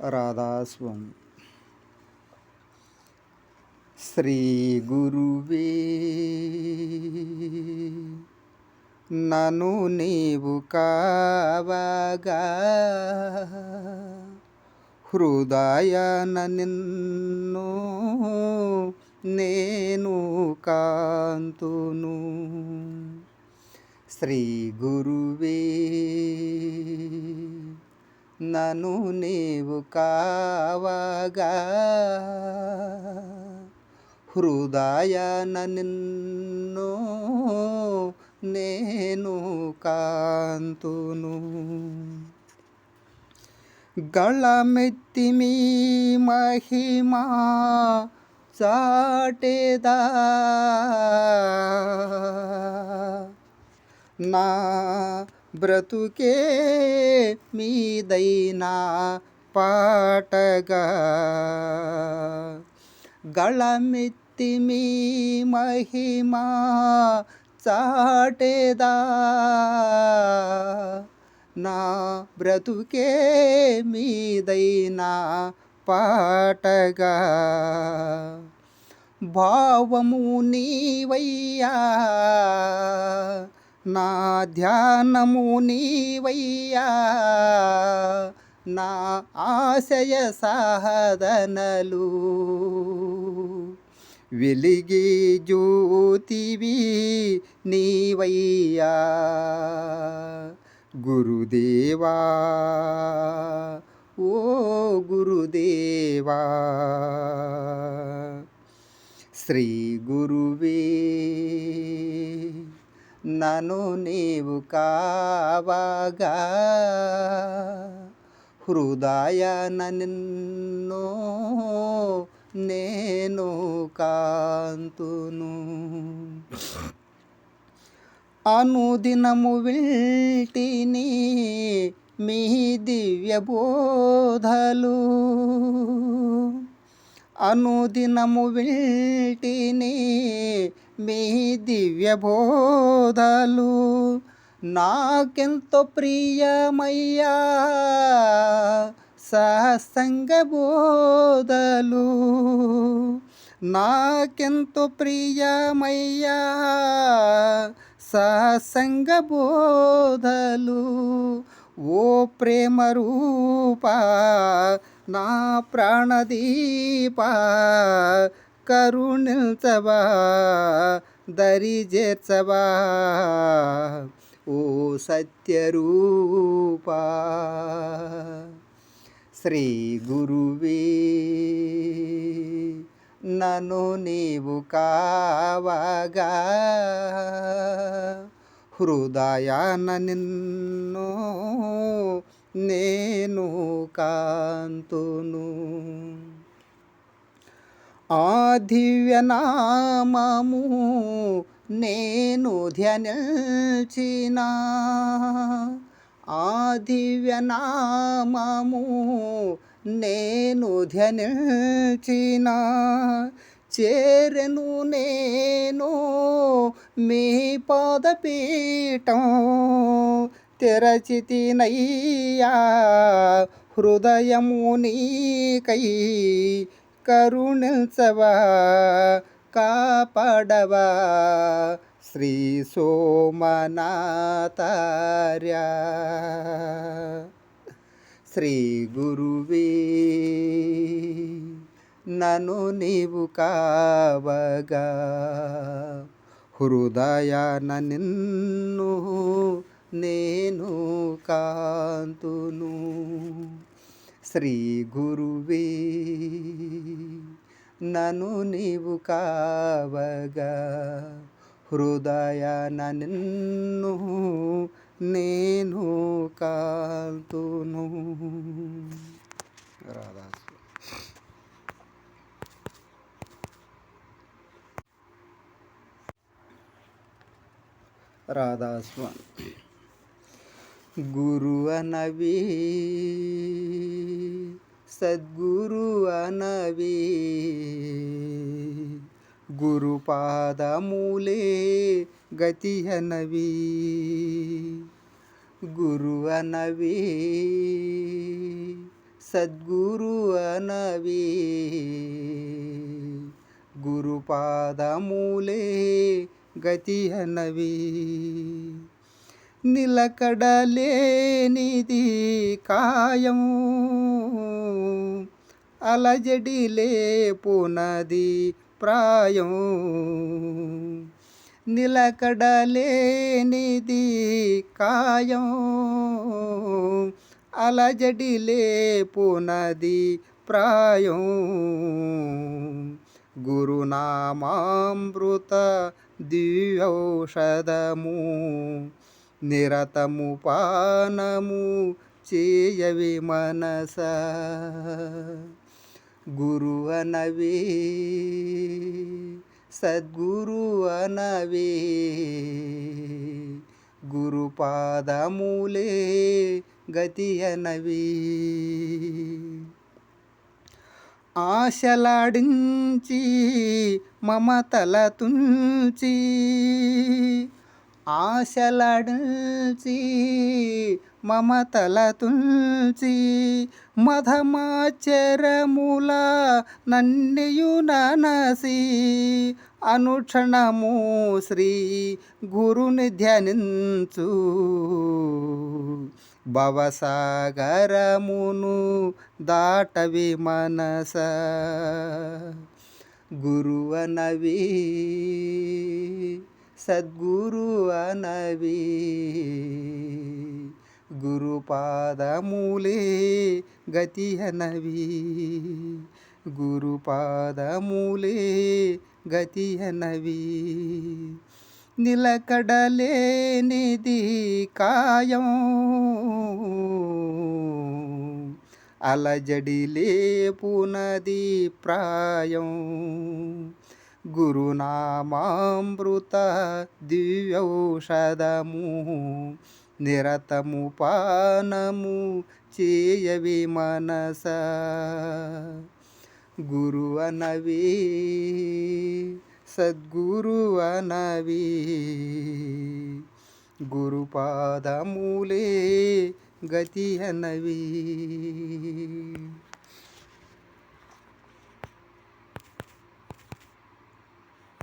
రాధాస్వం శ్రీ గురువే నను నీవు కావగా హృదయాన నిన్ను నేను కాంతును శ్రీ గురువే నను నీవు కావగా హృదయాన నిన్ను నేను కాంతును గళమెత్తి మీ మహిమా చాటేదా నా బ్రతుకే మీదైనా పాటగా. గళమిత్తి మీ మహిమా చాటేదా? నా బ్రతుకే మీదైనా పాటగా. భావము నీవయ్యా. నా ధ్యానము నీవయ్యా. నా ఆశయ సాధనలు వెలిగి జ్యోతివి నీవయ్యా. గురుదేవా ఓ గురుదేవా. శ్రీ గురువే. నను నీవు కావగా. హృదయాన నిన్ను నేను కాంతును. అనుదినము విల్టిని మీ దివ్య బోధలు. అనుదినము విల్టిని మీ దివ్య బోధలు నాకెంతో ప్రియమయ్యా సత్సంగ బోధలు నాకెంతో ప్రియమయ్యా సత్సంగ బోధలు ఓ ప్రేమ రూప నా ప్రాణదీప కరుణించవా దరి చేర్చవా? ఓ సత్యరూపా శ్రీ గురువే నన్ను నీవు కావగా హృదయాన నిన్ను నేను కాంతును. ఆ దివ్యనామము నేను ధ్యానించిన ఆ దివ్యనామము నేను ధ్యానించిన చేరను నేను మీ పాదపీఠం తెరచితినయ్యా. హృదయము నీకై కరుణించవా కాపాడవా శ్రీ సోమనాథార్య శ్రీ గురువే నను నీవు కావగా హృదయాన నిన్ను నేను కాంతును శ్రీ గురువే నను నీవు కావగా హృదయాన నిన్ను నేను కాంతును రాధా రాధాస్వామి గురు అనవి సద్గురు అనవి. గురుపాదములే గతి అనవి. గురు అనవి. సద్గురు అనవి. గురుపాదములే గతి అనవి. నిలకడలేనిది కాయం అలజడి లేపునది ప్రాయం నిలకడలేనిది కాయం అలజడి లేపునది ప్రాయం గురునామామృత దివ్యౌషధము నిరతము పానము చేయవి మనస. గురు అనవి సద్గురు అనవి. గురుపాదములే గతి అనవి. ఆశలాడించి మమతల తుంచి ఆశలాడించి మమతల తుంచి మధమాచరముల నన్నయు ననసి అనుక్షణము శ్రీ గురుని ధ్యానించు భవసాగరమును దాటవి మనస గురువనవి సద్గురువనవి. గురుపాదములే గతి అనవి గురుపాదములే గతి అనవి నిలకడలేనిది కాయం. అలజడిలే పునది ప్రాయం. గురునామామృత దివ్యౌషధము. నిరతము పానము చేయవి మనస. గురు అనవి సద్గురు అనవి గురుపాదములే గతి అనవి.